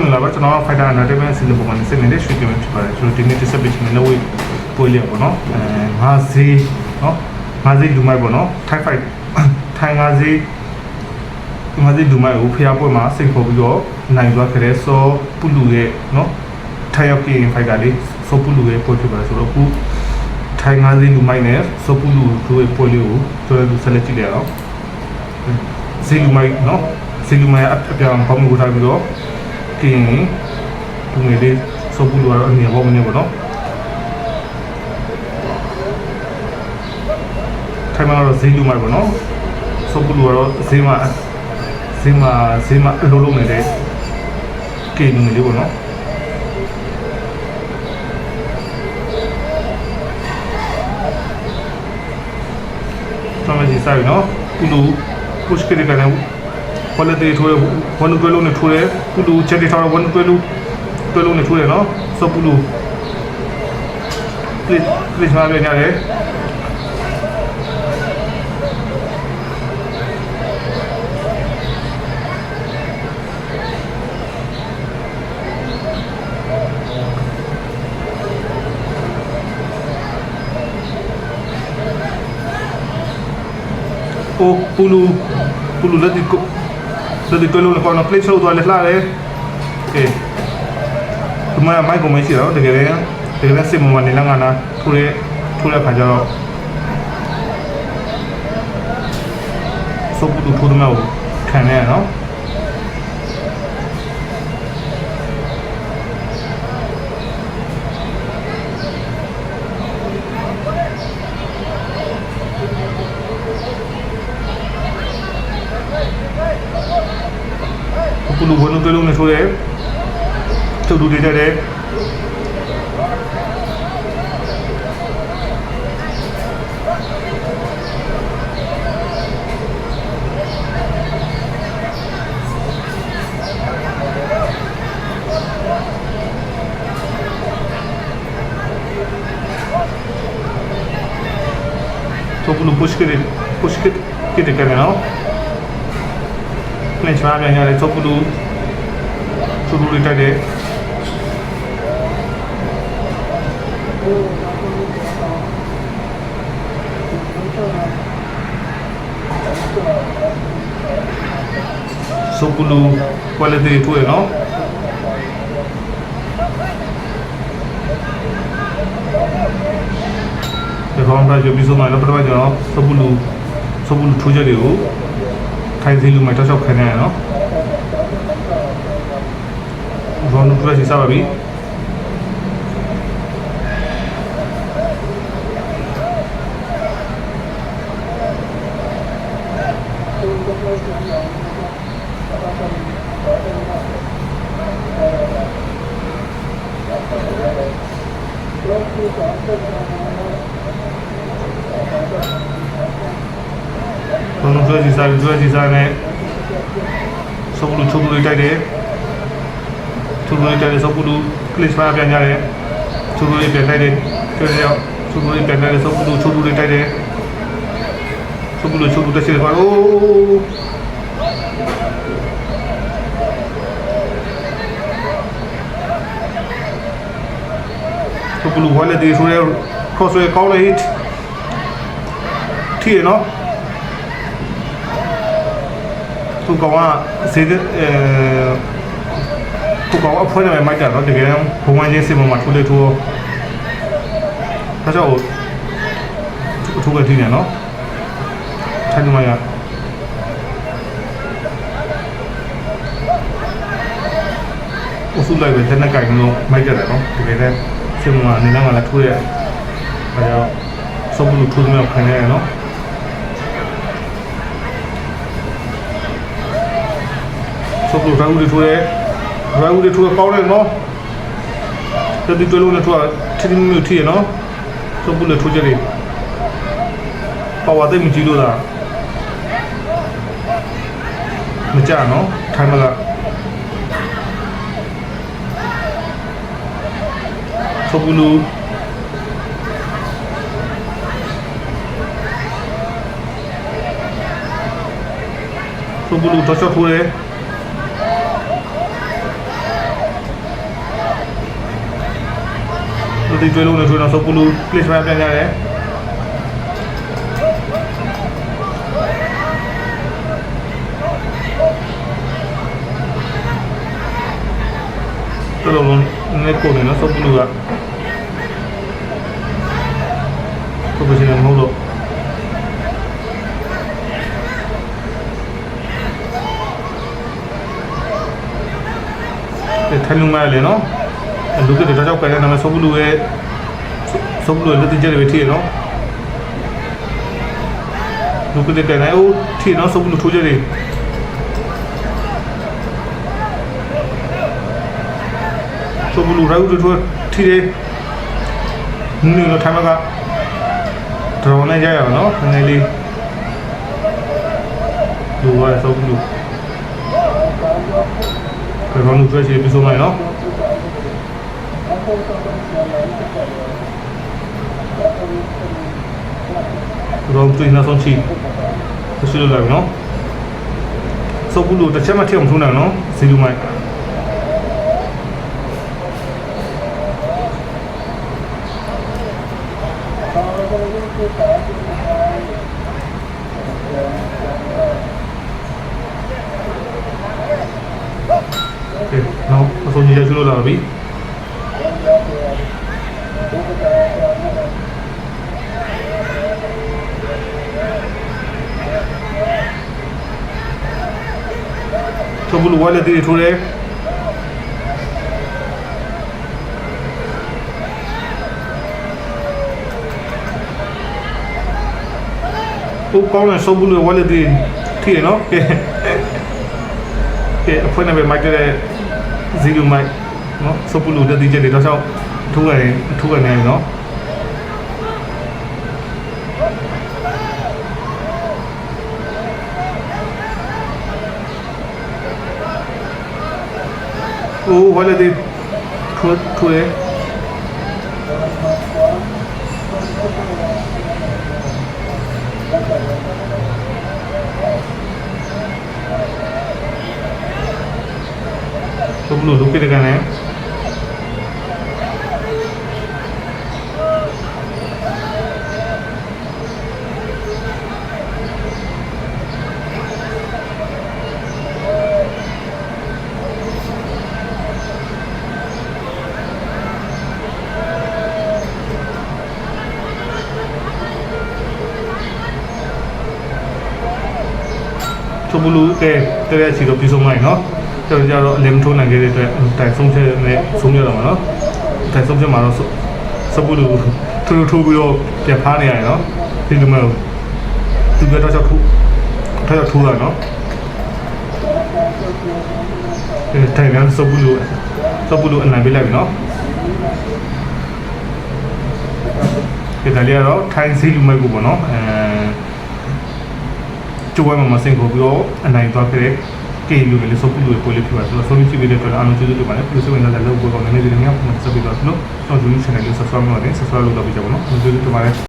မင်္ဂလာပါကျွန်တော်က Fighter Entertainment စီလပုံမှန်စနေတဲ့ရွှေကမဖြစ်ပါတယ်ကျွန်တော်ဒီနေ့တစ်ဆက်ပေးချင်တဲ့ဝေးပွဲလေးပေါ့နော်အဲငါးဈေးနော်ငါးဈေးလူမိုက်ပေါ့နော် Thai Fight ထိုင်ငါးဈေးငါးဈေးလူမိုက်ကိုဖျားပွဲမှာစိတ်ခေါ်ပြီးတော့နိုင်သွားခဲ့တဲ့စောပုလူရဲ့နော်ထိုင်ရောက်ပြင် Fighter လေးစောပုလူရဲ့ပွဲဖြစ်ပါတယ်ဆိုတော့အခုထိုင်ငါးဈေးလူမိုက်နဲ့စောပုလူတို့ရဲ့ပွဲလေးကိုကျွန်တော်တို့ဆက်လက်ကြည့်ရအောင်ဈေးလူမိုက်နော်ဈေးလူမိုက်အပြောင်းပေါင်းမှုထားပြီးတော့ ကင်းသူငယ်လေးစောပူလို့ကတော့အနေဘောမနေပါတော့ထိုင်မှာတော့ဈေးလူမိုက်ပါနော်စောပူလို့ကတော့ဈေးမှာဈေးမှာဈေးမှာအလိုလုံးနေတဲ့ကင်းငယ်လေးပါနော်တော့မရှိစားရနော်ပူလို့ push ကြည့်ကြတယ်ဝက်လက် quality ထိုးရဝန်တွဲလုံးနဲ့ထိုးရကုတူချက်တွေထားရဝန်တွဲလုံးတွဲလုံးနဲ့ထိုးရနော်စောပုလူပြစ်ပြစ်ထားရညရတယ်ပူလူပူလူလက်ဒီကို ဆိုဒီတွဲလုံးကောင်းတော့ place လုပ်သွားလဲလှတယ်အေးဒီမှာမိုက်ကိုမရှိတော့တကယ်လည်းတကယ်လည်းစစ်မမနေလငါနာထိုးတဲ့ထိုးတဲ့ခါကျတော့စုပ်ပုတ်ထိုးတယ်မဟုတ်ခံနေရနော် ပူလူဝန်တွဲလုံးနဲ့ထိုးတယ်ထုတ်တူတွေတက်တယ် ထုတ်လူ push ကြည့် push ကြည့်ကြည့်တယ်နော်နဲ့ချားပြန်ရတယ်ချုပ်ပလူထူထူလေးတက်တယ်ဆုပ်ပလူ quality ထူရနော်ဒီကောင်တော့ကြပြီးဆုံးမှတော့ပထမကျတော့ဆုပ်ပလူဆုပ်ပလူထူချက်တွေကို ထိုင်စီလူမိုက်တောက်လျှောက်ခံ နေရနော်ဘောနုပြစီစားပါပြီဘောနုပြစီစားပြီပြစီစားနေစုပ်လူချုပ်လူတိုက်တယ်ချုပ်လူတိုက်တယ်စုပ်လူကလစ်ပါပြန်ကြတယ်ချုပ်လူပြန်တိုက်တယ်ကျော်ရောချုပ်လူပြန်တိုက်တယ်စုပ်လူချုပ်လူတိုက်တယ်စုပ်လူချုပ်လူတက်ချင်ပါအိုးစုပ်လူဝါလက်ဒီဆိုရ cross way ကောင်းလေ hit ထီရနော် သူကောင်ကဈေးအဲသူကောင်အဖွဲနေမိုက်ကြတော့တကယ်ဘုံဝန်းချင်းစင်ပေါ်မှာထိုးလေထိုးဒါကြောင့်ထိုးပဲဒီနေနော်ထိုင်နေမှာရအဆူလိုက်ပဲတနက်ကင်လို့မိုက်ကြတယ်နော်တကယ်လည်းစင်ပေါ်မှာနေလာမှလည်းထိုးရအဲကြောင့်စုပ်လို့ထိုးနေမှခံရရနော် ဆုပ်လို့ရာဦးတွေထိုးတယ်ရာဦးတွေထိုးကောင်းတယ်နော်တတိတွဲလုံးနဲ့ထိုးထင်းထင်းမျိုးထီးရနော်ဆုပ်လို့ထိုးကြတယ်ပါဝါသိမကြည့်လို့လားမကြနော်ထိုင်မလားဆုပ်လို့ဆုပ်လို့တော့ချက်ထိုးတယ် ဒီကျွေးလုံးနဲ့ကျွေးတော့ဆိုပူလူ place မှာပြန်ကြတယ်တော်တော်လုံးနဲ့ကိုယ်နဲ့ဆိုပူလူကကိုယ်ပြင်မဟုတ်တော့ထိုင်လုံးမရလေနော် လူကတွေကြောက်ကြတဲ့နာမည်ဆိုဘူးလူရဲ့ဆိုဘူးလူလက်တကျတွေပဲထိရနော်လူကတွေကလည်းဟိုထိနော်ဆိုဘူးလူထိုးကြတယ်ဆိုဘူးလူရိုက်တို့ထိတယ်နင်းတော့ထိုင်မကဒရုန်းနဲ့ကြရအောင်နော်နည်းနည်းလေးလူကဆိုဘူးလူဘယ်မှာလူတွေ့ရှိပြီးဆုံးလိုက်နော် ရောတွင်းလာဆုံးချီသူရှိလို့လည်းနော်စောက်ဘူးလို့တစ်ချက်မှထည့်အောင်ထုံးတယ်နော်ဇီလူမိုက်ဟုတ်ကဲ့နောက်အဆုံးကြီးရရှိလို့လာပြီ ဆိုဘူးလို့ဝိုင်းလက်သေးတွေထိုးတယ်ဟုတ်ကောင်းတယ်ဆိုဘူးလို့ဝိုင်းလက်သေးထိရနော်ကဲကဲအဖွဲနဲ့ပဲမိုက်တဲ့0မိုက်နော်ဆိုဘူးလို့လက်သေးချက်တွေတော့ချောက်ထိုးရတယ်ထိုးရတယ်နော် وهو الذي كله সবগুলো ঢুকে এখানে ဆိုဘူးလူကဲတဲ့ရချီတော့ပြီးဆုံးလိုက်နော်ကျွန်တော်ကြတော့အလင်းထိုးနိုင်ခဲ့တဲ့အတွက်တိုင်ဆုံးချက်နဲ့ဆုံးရတော့မှာနော်တိုင်ဆုံးချက်မှာတော့စပူလူထိုးထိုးပြီးတော့ပြန်ဖားနေရတယ်နော်ဒီလိုမျိုးသူကတော့ချက်ထိုးထိုးထိုးတာနော်အဲတိုင်ကစပူလူစပူလူအနိုင်ပေးလိုက်ပြီနော်ဒီတလျာတော့ထိုင်းစီလူမိုက်ကိုပေါ့နော်အဲ ကြိုးဝိုင်းမှာမစင်ကိုပြီးတော့အနိုင်သွားခဲ့တဲ့ KU ပဲလို့ဆိုပြီးလို့ပို့လို့ဖြစ်ပါတယ်ဆိုတော့ sorry ကြည့်ပြီးတဲ့အတွက်အားလုံးကျေးဇူးတင်ပါတယ်ပြုစုဝင်လာတဲ့လုပ်ကိုတော့နည်းနည်းလေးများပြန်ဆက်ပြီးတော့လို့ကျွန်တော်ဒီ channel ကို subscribe လုပ်တယ် subscribe လုပ်တော့ပြကြပါတော့ကျေးဇူးတင်ပါတယ်